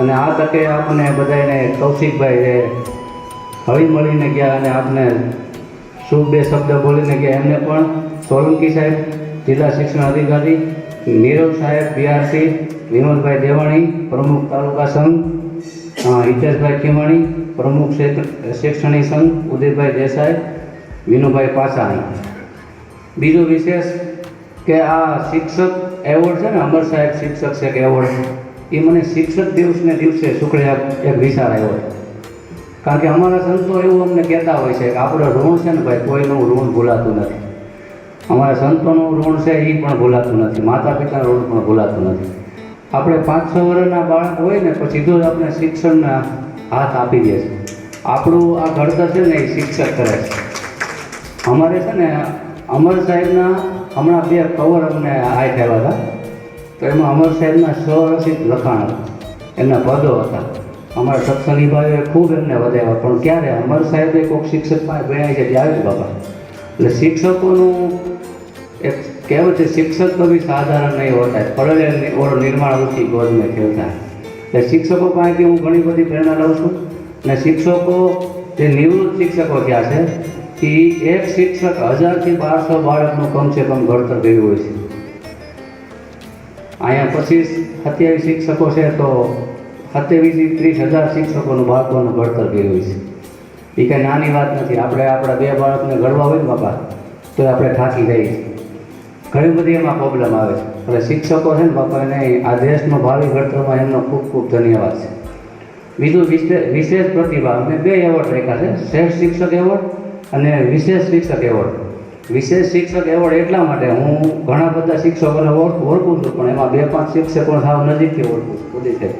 અને આ તકે આપને બધાને કૌશિકભાઈ હળી મળીને ગયા અને આપને શુભ બે શબ્દ બોલીને ગયા. એમને પણ સોલંકી સાહેબ, જિલ્લા શિક્ષણ અધિકારી, નીરવ સાહેબ બીઆરસી વિમલભાઈ દેવાણી, પ્રમુખ તાલુકા સંઘ હિતેશભાઈ ખીમાણી, પ્રમુખ શૈક્ષણિક સંઘ, ઉદયભાઈ દેસાઈ વિનુભાઈ પાસાણી. બીજું વિશેષ કે આ શિક્ષક એવોર્ડ છે ને, અમર સાહેબ શિક્ષક છે કે એવોર્ડ? એ મને શિક્ષક દિવસને દિવસે શુક્રે એક વિચાર આવ્યો. કારણ કે અમારા સંતો એવું અમને કહેતા હોય છે કે આપણો ઋણ છે ને ભાઈ, કોઈનું ઋણ ભૂલાતું નથી. અમારા સંતોનું ઋણ છે એ પણ ભૂલાતું નથી. માતા પિતાનું ઋણ પણ ભૂલાતું નથી. આપણે પાંચ છ વર્ષના બાળક હોય ને, પછી સીધો જ આપણે શિક્ષણના હાથ આપી દે છે. આપણું આ ઘડતર છે ને એ શિક્ષક કરે છે. અમારે છે ને અમર સાહેબના હમણાં બે કવર અમને આય થયા હતા. તો એમાં અમર સાહેબના સ્વરચિત લખાણ એમના પદો હતા. અમારા સત્સંગી ભાઈઓએ ખૂબ એમને વધાવ્યા, પણ ક્યારે? અમર સાહેબે કોઈક શિક્ષક પાસે ભણ્યા છે ત્યારે જ બાપા. એટલે શિક્ષકોનું એક કહેવત છે, શિક્ષક કભી સાધારણ નહીં હોતા है પડેલે ઓર નિર્માણ ઉચી ગોદ મેં ખેલતા એટલે શિક્ષકો પાસેથી હું ઘણી બધી પ્રેરણા લઉં છું. અને શિક્ષકો, જે નિવૃત્ત શિક્ષકો થયા છે એ એક શિક્ષક હજારથી બારસો બાળકનું કમસે કમ ઘડતર કર્યું હોય છે. અહીંયા પચીસ સત્યાવીસ શિક્ષકો છે તો સત્યાવીસથી ત્રીસ હજાર શિક્ષકોનું બાળકોનું ઘડતર કર્યું છે. એ કંઈ નાની વાત નથી. આપણે આપણા બે બાળકને ઘડવા હોય ને બાપા, તો આપણે થાકી જઈએ ઘણી બધી એમાં પ્રોબ્લેમ આવે છે. એટલે શિક્ષકો છે ને બાપા, એને આ દેશનો ભાવિ ઘડતરમાં એમનો ખૂબ ખૂબ ધન્યવાદ છે. બીજું વિશેષ પ્રતિભા, અમે બે એવોર્ડ રાખ્યા છે. શ્રેષ્ઠ શિક્ષક એવોર્ડ અને વિશેષ શિક્ષક એવોર્ડ વિશેષ શિક્ષક એવોર્ડ એટલા માટે હું ઘણા બધા શિક્ષકોને ઓળખ- છું, પણ એમાં બે પાંચ શિક્ષકો સાવ નજીકથી ઓળખું છું, ઉદય સાહેબ.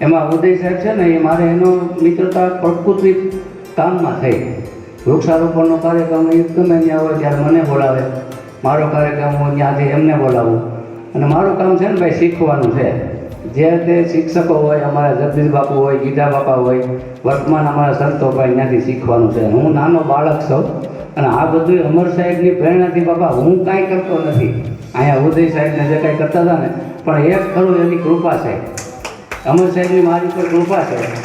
એમાં ઉદય સાહેબ છે ને, એ મારે એનો મિત્રતા પ્રકૃતિ કામમાં થઈ. વૃક્ષારોપણનો કાર્યક્રમ એ ગમે ત્યાં હોય ત્યારે મને બોલાવે. મારો કાર્યક્રમ હોય ત્યાંથી એમને બોલાવું. અને મારું કામ છે ને ભાઈ શીખવાનું છે. જે તે શિક્ષકો હોય, અમારા જગદીશ બાપુ હોય, ગીતા બાપા હોય, વર્તમાન અમારા સંતો ભાઈ ત્યાંથી શીખવાનું છે. હું નાનો બાળક છું. અને આ બધું અમર સાહેબની પ્રેરણાથી બાપા, હું કાંઈ કરતો નથી. અહીંયા ઉદય સાહેબને જે કાંઈ કરતા હતા ને, પણ એક ખરું એની કૃપા છે. અમર સાહેબની મારી પર કૃપા છે.